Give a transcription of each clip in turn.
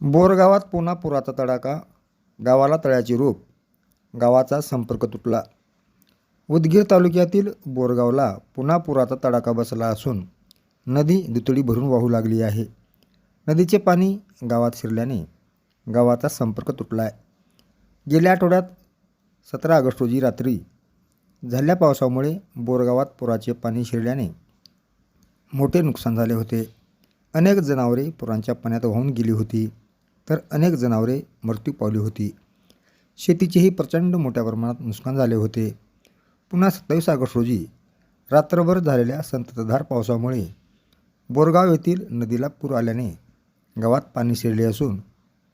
बोरगावात पुन्हा पुराचा तडाखा गावाला तळ्याचे रूप गावाचा संपर्क तुटला. उदगीर तालुक्यातील बोरगावला पुन्हा पुराचा तडाखा बसला असून नदी दुतडी भरून वाहू लागली आहे. नदीचे पाणी गावात शिरल्याने गावाचा संपर्क तुटला आहे गेल्या आठवड्यात सतरा ऑगस्ट रोजी रात्री झालेल्या पावसामुळे बोरगावात पुराचे पाणी शिरल्याने मोठे नुकसान झाले होते. अनेक जनावरे पुरांच्या पाण्यात वाहून गेली होती. तर अनेक जनावरे मृत्यू पावली होती. शेतीचेही प्रचंड मोठ्या प्रमाणात नुकसान झाले होते. पुन्हा सत्तावीस ऑगस्ट रोजी रात्रभर झालेल्या संततधार पावसामुळे बोरगाव येथील नदीला पूर आल्याने गावात पाणी शिरले असून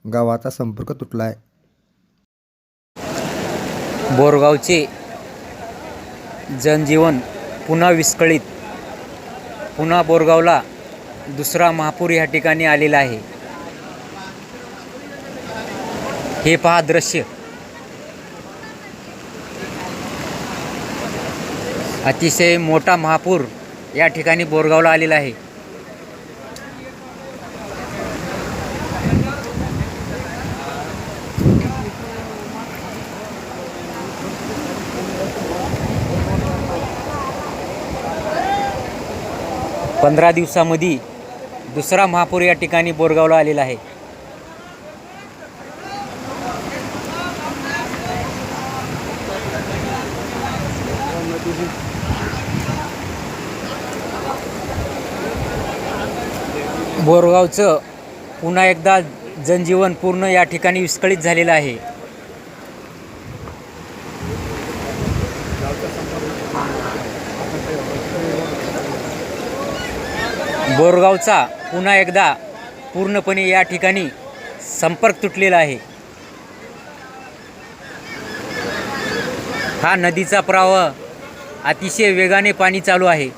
गावाचा संपर्क तुटला आहे बोरगावचे जनजीवन पुन्हा विस्कळीत. पुन्हा बोरगावला दुसरा महापूर या ठिकाणी आलेला आहे. हे पहा दृश्य. अतिशय मोठा महापूर या ठिकाणी बोरगावला आलेला आहे. पंधरा दिवसामध्ये दुसरा महापूर या ठिकाणी बोरगावला आलेला आहे. बोरगावचं पुन्हा एकदा जनजीवन पूर्ण या ठिकाणी विस्कळीत झालेलं आहे. बोरगावचा पुन्हा एकदा पूर्णपणे या ठिकाणी संपर्क तुटलेला आहे. हा नदीचा प्रवाह अतिशय वेगाने पाणी चालू आहे.